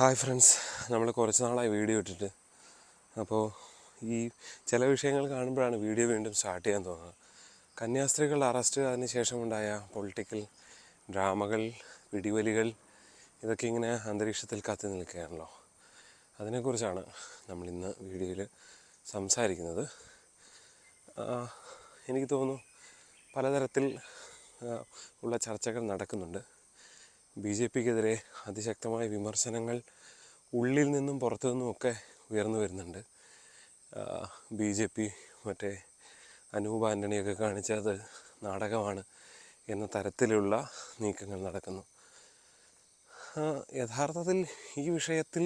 Hi friends. നമ്മൾ കുറച്ച് നാളായി വീഡിയോ ഇട്ടിട്ട്. അപ്പോൾ ഈ ചില വിഷയങ്ങൾ കാണുമ്പോഴാണ് വീഡിയോ വീണ്ടും സ്റ്റാർട്ട് ചെയ്യാൻ തോന്നുന്നത്. കന്യാസ്ത്രീകളുടെ അറസ്റ്റ് അതിനുശേഷമുണ്ടായ പൊളിറ്റിക്കൽ ഡ്രാമകൾ പിടിവലികൾ ഇതൊക്കെ ഇങ്ങനെ അന്തരീക്ഷത്തിൽ കത്തി നിൽക്കുകയാണല്ലോ. അതിനെക്കുറിച്ചാണ് നമ്മൾ ഇന്ന് വീഡിയോയിൽ സംസാരിക്കുന്നത്. എനിക്ക് തോന്നുന്നു പലതരത്തിൽ ഉള്ള ചർച്ചകൾ നടക്കുന്നുണ്ട്. ബി ജെ പിക്കെതിരെ അതിശക്തമായ വിമർശനങ്ങൾ ഉള്ളിൽ നിന്നും പുറത്തു നിന്നുമൊക്കെ ഉയർന്നു വരുന്നുണ്ട്. ബി ജെ പി മറ്റേ അനൂപ് ആന്റണിയൊക്കെ കാണിച്ചത് നാടകമാണ് എന്ന തരത്തിലുള്ള നീക്കങ്ങൾ നടക്കുന്നു. യഥാർത്ഥത്തിൽ ഈ വിഷയത്തിൽ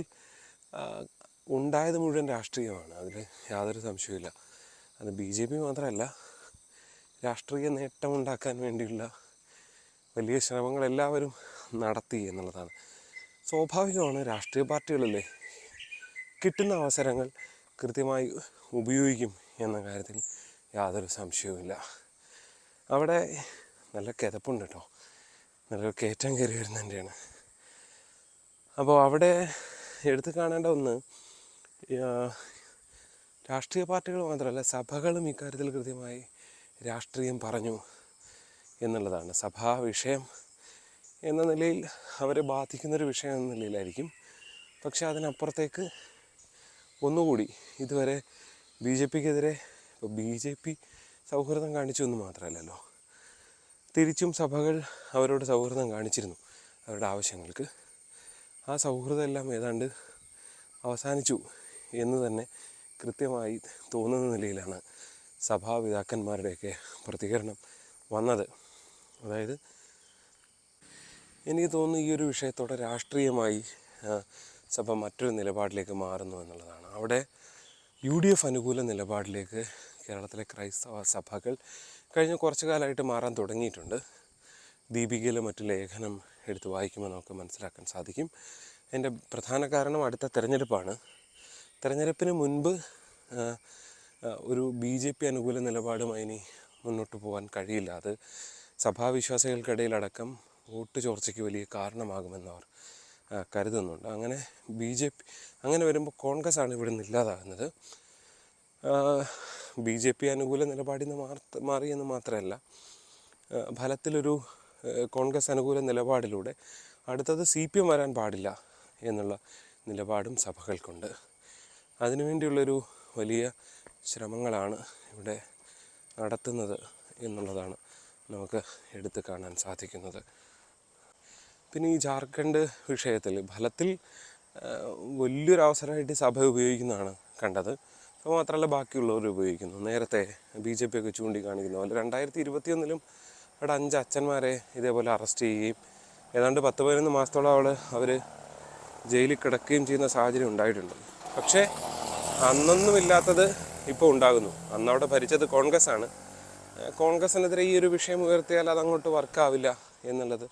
ഉണ്ടായത് മുഴുവൻ രാഷ്ട്രീയമാണ്. അതിൽ യാതൊരു സംശയമില്ല അത് ബി ജെ പി മാത്രമല്ല രാഷ്ട്രീയ നേട്ടമുണ്ടാക്കാൻ വേണ്ടിയുള്ള വലിയ ശ്രമങ്ങൾ എല്ലാവരും നടത്തി എന്നുള്ളതാണ്. സ്വാഭാവികമാണ് രാഷ്ട്രീയ പാർട്ടികളല്ലേ കിട്ടുന്ന അവസരങ്ങൾ കൃത്യമായി ഉപയോഗിക്കും എന്ന കാര്യത്തിൽ യാതൊരു സംശയവുമില്ല. അവിടെ നല്ല കിതപ്പുണ്ട് കേട്ടോ നല്ല കയറ്റം കയറി വരുന്നതിന്റെയാണ്. അപ്പോൾ അവിടെ എടുത്തു കാണേണ്ട ഒന്ന് രാഷ്ട്രീയ പാർട്ടികൾ മാത്രമല്ല സഭകളും ഇക്കാര്യത്തിൽ കൃത്യമായി രാഷ്ട്രീയം പറഞ്ഞു എന്നുള്ളതാണ്. സഭാ വിഷയം എന്ന നിലയിൽ അവരെ ബാധിക്കുന്നൊരു വിഷയം എന്ന നിലയിലായിരിക്കും. പക്ഷേ അതിനപ്പുറത്തേക്ക് ഒന്നുകൂടി ഇതുവരെ ബി ജെ പിക്കെതിരെ ഇപ്പോൾ ബി ജെ പി സൗഹൃദം കാണിച്ചു എന്ന് മാത്രമല്ലല്ലോ തിരിച്ചും സഭകൾ അവരോട് സൗഹൃദം കാണിച്ചിരുന്നു അവരുടെ ആവശ്യങ്ങൾക്ക്. ആ സൗഹൃദം എല്ലാം ഏതാണ്ട് അവസാനിച്ചു എന്ന് തന്നെ കൃത്യമായി തോന്നുന്ന നിലയിലാണ് സഭാപിതാക്കന്മാരുടെയൊക്കെ പ്രതികരണം വന്നത്. അതായത് എനിക്ക് തോന്നുന്നു ഈ ഒരു വിഷയത്തോടെ രാഷ്ട്രീയമായി സഭ മറ്റൊരു നിലപാടിലേക്ക് മാറുന്നു എന്നുള്ളതാണ്. അവിടെ യു ഡി എഫ് അനുകൂല നിലപാടിലേക്ക് കേരളത്തിലെ ക്രൈസ്തവ സഭകൾ കഴിഞ്ഞ കുറച്ചു കാലമായിട്ട് മാറാൻ തുടങ്ങിയിട്ടുണ്ട്. ദീപികയിലെ മറ്റു ലേഖനം എടുത്ത് വായിക്കുമ്പോൾ നമുക്ക് മനസ്സിലാക്കാൻ സാധിക്കും. എന്റെ പ്രധാന കാരണം അടുത്ത തിരഞ്ഞെടുപ്പാണ്. തിരഞ്ഞെടുപ്പിന് മുൻപ് ഒരു ബി ജെ പി അനുകൂല നിലപാടുമായി ഇനി മുന്നോട്ട് പോകാൻ കഴിയില്ല. അത് സഭാവിശ്വാസികൾക്കിടയിലടക്കം വോട്ട് ചോർച്ചയ്ക്ക് വലിയ കാരണമാകുമെന്ന് അവർ കരുതുന്നുണ്ട്. അങ്ങനെ ബി ജെ പി അങ്ങനെ വരുമ്പോൾ കോൺഗ്രസ് ആണ് ഇവിടെ നിന്ന് ഇല്ലാതാകുന്നത് ബി ജെ പി അനുകൂല നിലപാടിൽ നിന്ന് മാർത്ത മാറിയെന്ന് മാത്രമല്ല ഫലത്തിലൊരു കോൺഗ്രസ് അനുകൂല നിലപാടിലൂടെ അടുത്തത് സി പി എം വരാൻ പാടില്ല എന്നുള്ള നിലപാടും സഭകൾക്കുണ്ട്. അതിനുവേണ്ടിയുള്ളൊരു വലിയ ശ്രമങ്ങളാണ് ഇവിടെ നടത്തുന്നത് എന്നുള്ളതാണ് നമുക്ക് എടുത്തു കാണാൻ സാധിക്കുന്നത്. പിന്നെ ഈ ജാർഖണ്ഡ് വിഷയത്തിൽ ഫലത്തിൽ ആ, വലിയൊരു അവസരമായിട്ട് സഭ ഉപയോഗിക്കുന്നതാണ് കണ്ടത്. അപ്പോൾ മാത്രമല്ല ബാക്കിയുള്ളവർ ഉപയോഗിക്കുന്നു. നേരത്തെ ബി ജെ പി ഒക്കെ ചൂണ്ടിക്കാണിക്കുന്ന. പോലെ രണ്ടായിരത്തി ഇരുപത്തിയൊന്നിലും അവിടെ അഞ്ച് അച്ഛന്മാരെ ഇതേപോലെ അറസ്റ്റ് ചെയ്യുകയും ഏതാണ്ട് പത്ത് പതിനൊന്ന് മാസത്തോളം അവൾ അവർ ജയിലിൽ കിടക്കുകയും ചെയ്യുന്ന സാഹചര്യം ഉണ്ടായിട്ടുണ്ട്. പക്ഷേ അന്നൊന്നും ഇല്ലാത്തത് ഇപ്പോൾ ഉണ്ടാകുന്നു. അന്ന് അവിടെ ഭരിച്ചത് കോൺഗ്രസ് ആണ് കോൺഗ്രസിനെതിരെ ഈ ഒരു വിഷയം ഉയർത്തിയാൽ അതങ്ങോട്ട് വർക്കാവില്ല എന്നുള്ളത്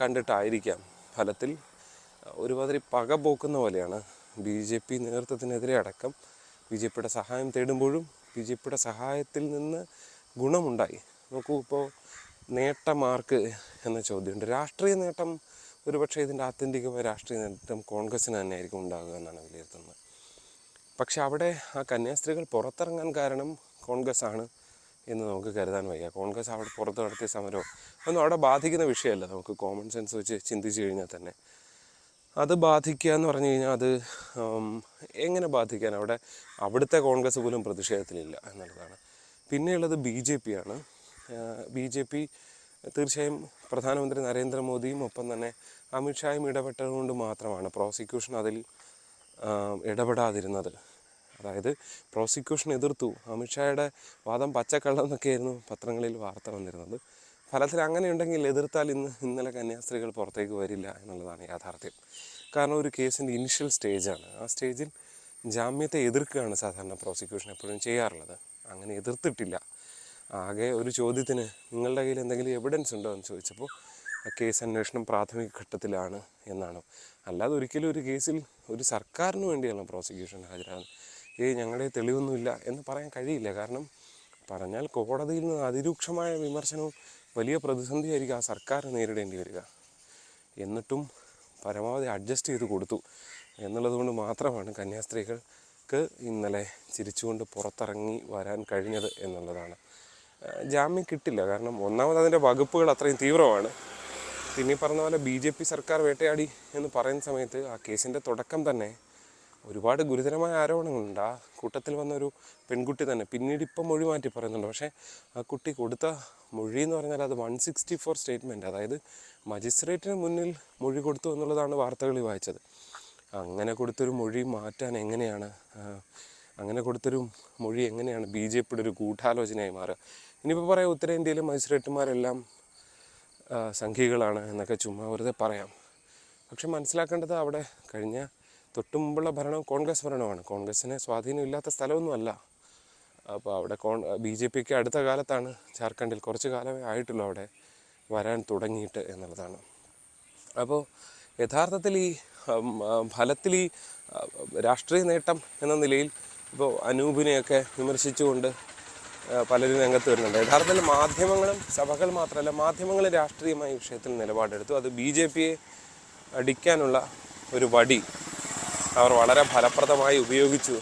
കണ്ടിട്ടായിരിക്കാം. ഫലത്തിൽ ഒരുമാതിരി പക പോക്കുന്ന പോലെയാണ് ബി ജെ പി നേതൃത്വത്തിനെതിരെ അടക്കം. ബി ജെ പിയുടെ സഹായം തേടുമ്പോഴും ബി ജെ പിയുടെ സഹായത്തിൽ നിന്ന് ഗുണമുണ്ടായി. നോക്കൂ ഇപ്പോൾ നേട്ടമാർക്ക് എന്ന ചോദ്യമുണ്ട്. രാഷ്ട്രീയ നേട്ടം ഒരുപക്ഷെ ഇതിന്റെ ആത്യന്തികമായ രാഷ്ട്രീയ നേട്ടം കോൺഗ്രസ്സിന് തന്നെയായിരിക്കും ഉണ്ടാകുക എന്നാണ് വിലയിരുത്തുന്നത്. പക്ഷെ അവിടെ ആ കന്യാസ്ത്രീകൾ പുറത്തിറങ്ങാൻ കാരണം കോൺഗ്രസ് ആണ് എന്ന് നമുക്ക് കരുതാൻ വയ്യ. കോൺഗ്രസ് അവിടെ പുറത്ത് നടത്തിയ സമരവും ഒന്നും അവിടെ ബാധിക്കുന്ന വിഷയമല്ല. നമുക്ക് കോമൺ സെൻസ് വെച്ച് ചിന്തിച്ചു കഴിഞ്ഞാൽ തന്നെ. അത് ബാധിക്കുക എന്ന് പറഞ്ഞു കഴിഞ്ഞാൽ അത് എങ്ങനെ ബാധിക്കാൻ? അവിടെ അവിടുത്തെ കോൺഗ്രസ് പോലും പ്രതിഷേധത്തിലില്ല എന്നുള്ളതാണ്. പിന്നെയുള്ളത് ബി ജെ പി ആണ്. ബി ജെ പി തീർച്ചയായും പ്രധാനമന്ത്രി നരേന്ദ്രമോദിയും ഒപ്പം തന്നെ അമിത്ഷായും ഇടപെട്ടതുകൊണ്ട് മാത്രമാണ് പ്രോസിക്യൂഷൻ അതിൽ ഇടപെടാതിരുന്നത്. അതായത് പ്രോസിക്യൂഷൻ എതിർത്തു. അമിത്ഷായുടെ വാദം പച്ചക്കള്ളം എന്നൊക്കെയായിരുന്നു പത്രങ്ങളിൽ വാർത്ത വന്നിരുന്നത്. ഫലത്തിൽ അങ്ങനെയുണ്ടെങ്കിൽ എതിർത്താൽ ഇന്ന് ഇന്നലെ കന്യാസ്ത്രീകൾ പുറത്തേക്ക് വരില്ല എന്നുള്ളതാണ് യാഥാർത്ഥ്യം. കാരണം ഒരു കേസിന്റെ ഇനിഷ്യൽ സ്റ്റേജാണ്. ആ സ്റ്റേജിൽ ജാമ്യത്തെ എതിർക്കുകയാണ് സാധാരണ പ്രോസിക്യൂഷൻ എപ്പോഴും ചെയ്യാറുള്ളത്. അങ്ങനെ എതിർത്തിട്ടില്ല. ആകെ ഒരു ചോദ്യത്തിന് നിങ്ങളുടെ കയ്യിൽ എന്തെങ്കിലും എവിഡൻസ് ഉണ്ടോ എന്ന് ചോദിച്ചപ്പോൾ ആ കേസ് അന്വേഷണം പ്രാഥമിക ഘട്ടത്തിലാണ് എന്നാണ്. അല്ലാതെ ഒരിക്കലും ഒരു കേസിൽ ഒരു സർക്കാരിന് വേണ്ടിയാണ് പ്രോസിക്യൂഷൻ ഹാജരാകുന്നത്. ഏയ് ഞങ്ങളുടെ തെളിവൊന്നുമില്ല എന്ന് പറയാൻ കഴിയില്ല. കാരണം പറഞ്ഞാൽ കോടതിയിൽ നിന്ന് അതിരൂക്ഷമായ വിമർശനവും വലിയ പ്രതിസന്ധിയായിരിക്കും ആ സർക്കാർ നേരിടേണ്ടി വരിക. എന്നിട്ടും പരമാവധി അഡ്ജസ്റ്റ് ചെയ്ത് കൊടുത്തു. എന്നുള്ളതുകൊണ്ട് മാത്രമാണ് കന്യാസ്ത്രീകൾക്ക് ഇന്നലെ ചിരിച്ചുകൊണ്ട് പുറത്തിറങ്ങി വരാൻ കഴിഞ്ഞത് എന്നുള്ളതാണ്. ജാമ്യം കിട്ടില്ല. കാരണം ഒന്നാമത് അതിന്റെ വകുപ്പുകൾ അത്രയും തീവ്രമാണ്. പിന്നെ പറഞ്ഞ പോലെ ബി ജെ പി സർക്കാർ വേട്ടയാടി എന്ന് പറയുന്ന സമയത്ത് ആ കേസിന്റെ തുടക്കം തന്നെ ഒരുപാട് ഗുരുതരമായ ആരോപണങ്ങളുണ്ട്. ആ കൂട്ടത്തിൽ വന്ന ഒരു പെൺകുട്ടി തന്നെ പിന്നീട് ഇപ്പം മൊഴി മാറ്റി പറയുന്നുണ്ട്. പക്ഷേ ആ കുട്ടി കൊടുത്ത മൊഴി എന്ന് പറഞ്ഞാൽ അത് വൺ സിക്സ്റ്റി ഫോർ സ്റ്റേറ്റ്മെന്റ് അതായത് മജിസ്ട്രേറ്റിന് മുന്നിൽ മൊഴി കൊടുത്തു എന്നുള്ളതാണ് വാർത്തകളിൽ വായിച്ചത്. അങ്ങനെ കൊടുത്തൊരു മൊഴി മാറ്റാൻ എങ്ങനെയാണ് അങ്ങനെ കൊടുത്തൊരു മൊഴി എങ്ങനെയാണ് ബി ജെ പിയുടെ ഒരു ഗൂഢാലോചനയായി മാറുക? ഇനിയിപ്പോൾ പറയാം ഉത്തരേന്ത്യയിലെ മജിസ്ട്രേറ്റുമാരെല്ലാം സംഖ്യകളാണ് എന്നൊക്കെ ചുമ്മാ വെറുതെ പറയാം. പക്ഷെ മനസ്സിലാക്കേണ്ടത് അവിടെ കഴിഞ്ഞ തൊട്ടു മുമ്പുള്ള ഭരണം കോൺഗ്രസ് ഭരണമാണ്. കോൺഗ്രസ്സിന് സ്വാധീനമില്ലാത്ത സ്ഥലമൊന്നുമല്ല. അപ്പോൾ അവിടെ കോൺ ബി ജെ പിക്ക് അടുത്ത കാലത്താണ് ജാർഖണ്ഡിൽ കുറച്ച് കാലമേ ആയിട്ടുള്ളൂ അവിടെ വരാൻ തുടങ്ങിയിട്ട് എന്നുള്ളതാണ്. അപ്പോൾ യഥാർത്ഥത്തിൽ ഈ ഫലത്തിൽ ഈ രാഷ്ട്രീയ നേട്ടം എന്ന നിലയിൽ ഇപ്പോൾ അനൂപിനെയൊക്കെ വിമർശിച്ചുകൊണ്ട് പലരും രംഗത്ത് വരുന്നുണ്ട്. യഥാർത്ഥത്തിൽ മാധ്യമങ്ങളും സഭകൾ മാത്രമല്ല മാധ്യമങ്ങൾ രാഷ്ട്രീയമായ വിഷയത്തിൽ നിലപാടെടുത്തു. അത് ബി ജെ പിയെ അടിക്കാനുള്ള ഒരു വടി അവർ വളരെ ഫലപ്രദമായി ഉപയോഗിച്ചു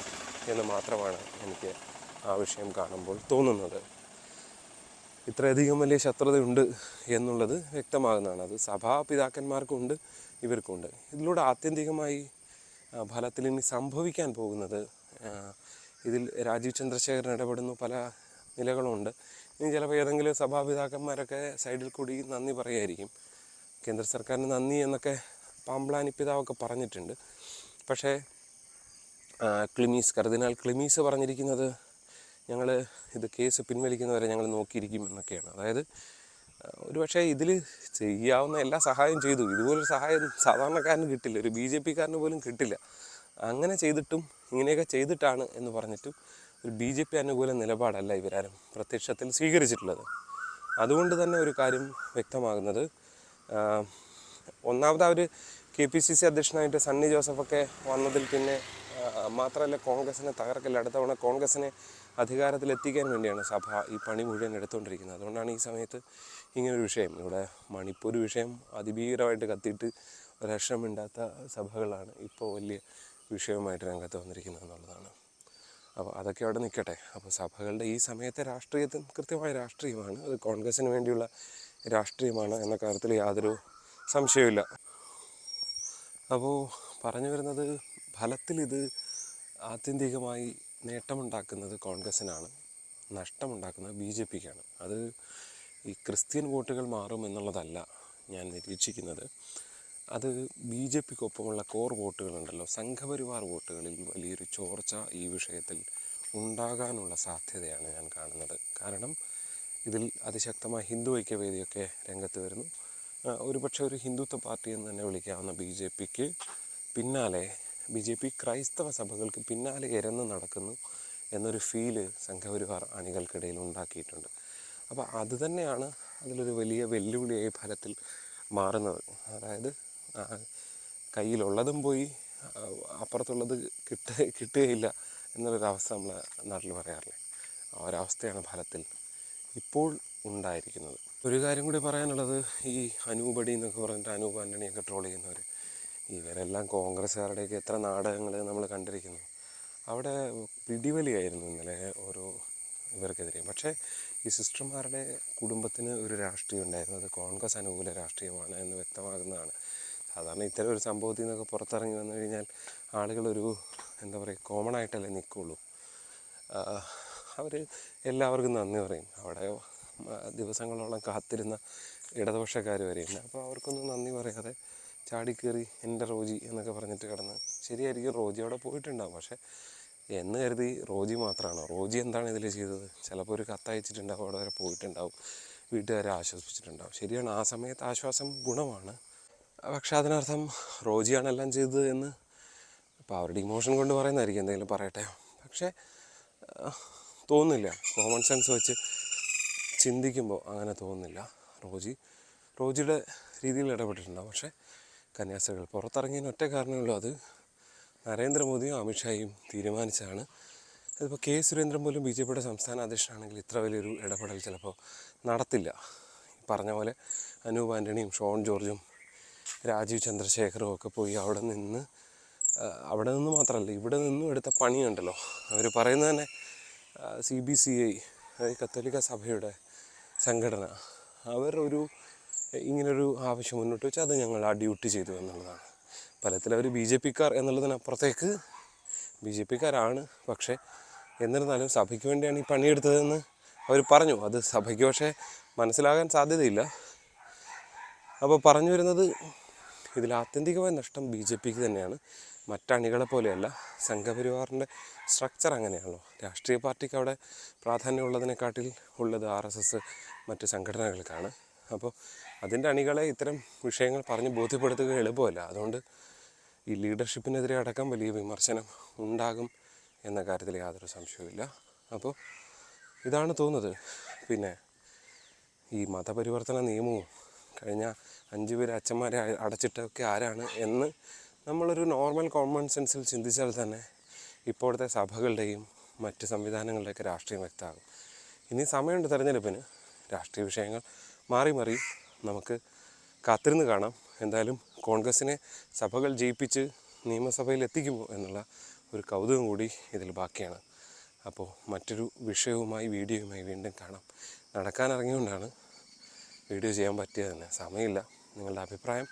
എന്ന് മാത്രമാണ് എനിക്ക് ആ വിഷയം കാണുമ്പോൾ തോന്നുന്നത്. ഇത്രയധികം വലിയ ശത്രുതയുണ്ട് എന്നുള്ളത് വ്യക്തമാകുന്നതാണ്. അത് സഭാപിതാക്കന്മാർക്കുണ്ട് ഇവർക്കുണ്ട്. ഇതിലൂടെ ആത്യന്തികമായി ഫലത്തിൽ ഇനി സംഭവിക്കാൻ പോകുന്നത് ഇതിൽ രാജീവ് ചന്ദ്രശേഖരൻ ഇടപെടുന്നു പല നിലകളുണ്ട്. ഇനി ചിലപ്പോൾ ഏതെങ്കിലും സഭാപിതാക്കന്മാരൊക്കെ സൈഡിൽ കൂടി നന്ദി പറയുമായിരിക്കും കേന്ദ്ര സർക്കാരിന് നന്ദി എന്നൊക്കെ പാമ്പ്ലാനി പിതാവൊക്കെ പറഞ്ഞിട്ടുണ്ട്. പക്ഷേ ക്ലിമീസ് കർദിനാൾ ക്ലിമീസ് പറഞ്ഞിരിക്കുന്നത് ഞങ്ങൾ ഇത് കേസ് പിൻവലിക്കുന്നവരെ ഞങ്ങൾ നോക്കിയിരിക്കും എന്നൊക്കെയാണ്. അതായത് ഒരു പക്ഷേ ഇതിൽ ചെയ്യാവുന്ന എല്ലാ സഹായവും ചെയ്തു. ഇതുപോലൊരു സഹായം സാധാരണക്കാരന് കിട്ടില്ല ഒരു ബി ജെ പിക്കാരന് പോലും കിട്ടില്ല. അങ്ങനെ ചെയ്തിട്ടും ഇങ്ങനെയൊക്കെ ചെയ്തിട്ടാണ് എന്ന് പറഞ്ഞിട്ടും ഒരു ബി ജെ പി അനുകൂല നിലപാടല്ല ഇവരാരും പ്രത്യക്ഷത്തിൽ സ്വീകരിച്ചിട്ടുള്ളത്. അതുകൊണ്ട് തന്നെ ഒരു കാര്യം വ്യക്തമാകുന്നത് ഒന്നാമത് അവർ കെ പി സി സി അധ്യക്ഷനായിട്ട് സണ്ണി ജോസഫൊക്കെ വന്നതിൽ പിന്നെ മാത്രമല്ല കോൺഗ്രസിനെ തകർക്കല്ല അടുത്ത തവണ കോൺഗ്രസിനെ അധികാരത്തിലെത്തിക്കാൻ വേണ്ടിയാണ് സഭ ഈ പണി മുഴുവൻ എടുത്തുകൊണ്ടിരിക്കുന്നത്. അതുകൊണ്ടാണ് ഈ സമയത്ത് ഇങ്ങനൊരു വിഷയം. ഇവിടെ മണിപ്പൂർ വിഷയം അതിഭീകരമായിട്ട് കത്തിയിട്ട് ഒരക്ഷരമിണ്ടാത്ത സഭകളാണ് ഇപ്പോൾ വലിയ വിഷയവുമായിട്ട് രംഗത്ത് വന്നിരിക്കുന്നത് എന്നുള്ളതാണ്. അപ്പോൾ അതൊക്കെ അവിടെ നിൽക്കട്ടെ. അപ്പോൾ സഭകളുടെ ഈ സമയത്തെ രാഷ്ട്രീയത്തിൽ കൃത്യമായ രാഷ്ട്രീയമാണ്. അത് കോൺഗ്രസിന് വേണ്ടിയുള്ള രാഷ്ട്രീയമാണ് എന്ന കാര്യത്തിൽ യാതൊരു സംശയവുമില്ല. അപ്പോൾ പറഞ്ഞു വരുന്നത് ഫലത്തിൽ ഇത് ആത്യന്തികമായി നേട്ടമുണ്ടാക്കുന്നത് കോൺഗ്രസിനാണ് നഷ്ടമുണ്ടാക്കുന്നത് ബി ജെ പിക്കാണ്. അത് ഈ ക്രിസ്ത്യൻ വോട്ടുകൾ മാറും എന്നുള്ളതല്ല ഞാൻ നിരീക്ഷിക്കുന്നത്. അത് ബി ജെ പിക്കൊപ്പമുള്ള കോർ വോട്ടുകളുണ്ടല്ലോ സംഘപരിവാർ വോട്ടുകളിൽ വലിയൊരു ചോർച്ച ഈ വിഷയത്തിൽ ഉണ്ടാകാനുള്ള സാധ്യതയാണ് ഞാൻ കാണുന്നത്. കാരണം ഇതിൽ അതിശക്തമായ ഹിന്ദു ഐക്യവേദിയൊക്കെ രംഗത്ത് വരുന്നു. ഒരുപക്ഷെ ഒരു ഹിന്ദുത്വ പാർട്ടി എന്ന് തന്നെ വിളിക്കാവുന്ന ബി ജെ പിക്ക് പിന്നാലെ ബി ജെ പി ക്രൈസ്തവ സഭകൾക്ക് പിന്നാലെ ഇരന്ന് നടക്കുന്നു എന്നൊരു ഫീൽ സംഘപരിവാർ അണികൾക്കിടയിൽ ഉണ്ടാക്കിയിട്ടുണ്ട്. അപ്പോൾ അത് തന്നെയാണ് അതിലൊരു വലിയ വെല്ലുവിളിയായി ഫലത്തിൽ മാറുന്നത്. അതായത് കയ്യിലുള്ളതും പോയി അപ്പുറത്തുള്ളത് കിട്ട കിട്ടുകയില്ല എന്നുള്ളൊരവസ്ഥ നമ്മളെ നാട്ടിൽ പറയാറില്ലേ? ആ ഒരവസ്ഥയാണ് ഫലത്തിൽ ഇപ്പോൾ ഉണ്ടായിരിക്കുന്നത്. ഒരു കാര്യം കൂടി പറയാനുള്ളത് ഈ അനൂപടി എന്നൊക്കെ പറഞ്ഞിട്ട് അനൂപ് ആന്റണിയൊക്കെ ട്രോൾ ചെയ്യുന്നവർ ഇവരെല്ലാം കോൺഗ്രസ്സുകാരുടെയൊക്കെ എത്ര നാടകങ്ങൾ നമ്മൾ കണ്ടിരിക്കുന്നു. അവിടെ പിടിവലിയായിരുന്നു ഇന്നലെ ഓരോ ഇവർക്കെതിരെ. പക്ഷേ ഈ സിസ്റ്റർമാരുടെ കുടുംബത്തിന് ഒരു രാഷ്ട്രീയം ഉണ്ടായിരുന്നു. അത് കോൺഗ്രസ് അനുകൂല രാഷ്ട്രീയമാണ് എന്ന് വ്യക്തമാകുന്നതാണ്. സാധാരണ ഇത്തരം ഒരു സംഭവത്തിൽ നിന്നൊക്കെ പുറത്തിറങ്ങി വന്നു കഴിഞ്ഞാൽ ആളുകളൊരു എന്താ പറയുക കോമൺ ആയിട്ടല്ലേ നിൽക്കുള്ളൂ. അവർ എല്ലാവർക്കും നന്ദി പറയും. അവിടെ ദിവസങ്ങളോളം കാത്തിരുന്ന ഇടതുപക്ഷക്കാർ വരെയുണ്ട്. അപ്പോൾ അവർക്കൊന്നും നന്ദി പറയാതെ ചാടിക്കേറി എന്റെ റോജി എന്നൊക്കെ പറഞ്ഞിട്ട് കിടന്ന് ശരിയായിരിക്കും റോജി അവിടെ പോയിട്ടുണ്ടാവും. പക്ഷേ എന്ന് കരുതി റോജി മാത്രമാണോ? റോജി എന്താണ് ഇതിൽ ചെയ്തത്? ചിലപ്പോൾ ഒരു കത്തയച്ചിട്ടുണ്ടാവും അവിടെ വരെ പോയിട്ടുണ്ടാവും വീട്ടുകാരെ ആശ്വസിപ്പിച്ചിട്ടുണ്ടാവും. ശരിയാണ് ആ സമയത്ത് ആശ്വാസം ഗുണമാണ്. പക്ഷേ അതിനർത്ഥം റോജിയാണ് എല്ലാം ചെയ്തത് എന്ന് അപ്പോൾ അവരുടെ ഇമോഷൻ കൊണ്ട് പറയുന്നതായിരിക്കും എന്തെങ്കിലും പറയട്ടെ. പക്ഷേ തോന്നില്ല കോമൺ സെൻസ് വെച്ച് ചിന്തിക്കുമ്പോൾ അങ്ങനെ തോന്നുന്നില്ല. റോജി റോജിയുടെ രീതിയിൽ ഇടപെട്ടിട്ടുണ്ടാവും പക്ഷേ കന്യാസ്ത്രീകൾ പുറത്തിറങ്ങിയതിന് ഒറ്റ കാരണമുള്ളൂ അത് നരേന്ദ്രമോദിയും അമിത്ഷായും തീരുമാനിച്ചതാണ്. അതിപ്പോൾ കെ സുരേന്ദ്രൻ പോലും ബി ജെ പിയുടെ സംസ്ഥാന അധ്യക്ഷനാണെങ്കിൽ ഇത്ര വലിയൊരു ഇടപെടൽ ചിലപ്പോൾ നടത്തില്ല. പറഞ്ഞ പോലെ അനൂപ് ആന്റണിയും ഷോൺ ജോർജും രാജീവ് ചന്ദ്രശേഖറും ഒക്കെ പോയി അവിടെ നിന്ന് അവിടെ നിന്ന് മാത്രമല്ല ഇവിടെ നിന്നും എടുത്ത പണിയുണ്ടല്ലോ. അവർ പറയുന്നത് തന്നെ സി ബി സി ഐ കത്തോലിക്ക സഭയുടെ സംഘടന. അവർ ഒരു ഇങ്ങനൊരു ആവശ്യം മുന്നോട്ട് വെച്ച് അത് ഞങ്ങൾ ആ ഡ്യൂട്ടി ചെയ്തു എന്നുള്ളതാണ്. ഫലത്തിൽ അവർ ബി ജെ പിക്കാർ എന്നുള്ളതിനപ്പുറത്തേക്ക് ബി ജെ പിക്കാരാണ്. പക്ഷേ എന്നിരുന്നാലും സഭയ്ക്ക് വേണ്ടിയാണ് ഈ പണിയെടുത്തതെന്ന് അവർ പറഞ്ഞു. അത് സഭയ്ക്ക് പക്ഷേ മനസ്സിലാകാൻ സാധ്യതയില്ല. അപ്പോൾ പറഞ്ഞു വരുന്നത് ഇതിൽ ആത്യന്തികമായ നഷ്ടം ബി ജെ പിക്ക് തന്നെയാണ്. മറ്റണികളെ പോലെയല്ല സംഘപരിവാറിന്റെ സ്ട്രക്ചർ അങ്ങനെയാണല്ലോ. രാഷ്ട്രീയ പാർട്ടിക്ക് അവിടെ പ്രാധാന്യമുള്ളതിനെക്കാട്ടിൽ ഉള്ളത് ആർ എസ് എസ് മറ്റ് സംഘടനകൾക്കാണ്. അപ്പോൾ അതിന്റെ അണികളെ ഇത്തരം വിഷയങ്ങൾ പറഞ്ഞ് ബോധ്യപ്പെടുത്തുക എളുപ്പമല്ല. അതുകൊണ്ട് ഈ ലീഡർഷിപ്പിനെതിരെ അടക്കം വലിയ വിമർശനം ഉണ്ടാകും എന്ന കാര്യത്തിൽ യാതൊരു സംശയവുമില്ല. അപ്പോൾ ഇതാണ് തോന്നുന്നത്. പിന്നെ ഈ മതപരിവർത്തന നിയമവും കഴിഞ്ഞ അഞ്ച് പേര് അച്ഛന്മാരെ അടച്ചിട്ടൊക്കെ ആരാണ് എന്ന് നമ്മളൊരു നോർമൽ കോമൺ സെൻസിൽ ചിന്തിച്ചാൽ തന്നെ ഇപ്പോഴത്തെ സഭകളുടെയും മറ്റ് സംവിധാനങ്ങളുടെയൊക്കെ രാഷ്ട്രീയം വ്യക്തമാകും. ഇനി സമയമുണ്ട് തിരഞ്ഞെടുപ്പിന്. രാഷ്ട്രീയ വിഷയങ്ങൾ മാറി മാറി നമുക്ക് കാത്തിരുന്ന് കാണാം. എന്തായാലും കോൺഗ്രസിനെ സഭകൾ ജയിപ്പിച്ച് നിയമസഭയിൽ എത്തിക്കുമോ എന്നുള്ള ഒരു കൗതുകം കൂടി ഇതിൽ ബാക്കിയാണ്. അപ്പോൾ മറ്റൊരു വിഷയവുമായി വീഡിയോയുമായി വീണ്ടും കാണാം. നടക്കാൻ ഇറങ്ങിയുകൊണ്ടാണ് വീഡിയോ ചെയ്യാൻ പറ്റിയത് തന്നെ. സമയമില്ല. നിങ്ങളുടെ അഭിപ്രായം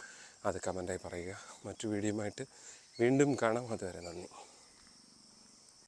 അത് കമന്റായി പറയുക. മറ്റു വീഡിയോയുമായിട്ട് വീണ്ടും കാണാം. അതുവരെ നന്ദി.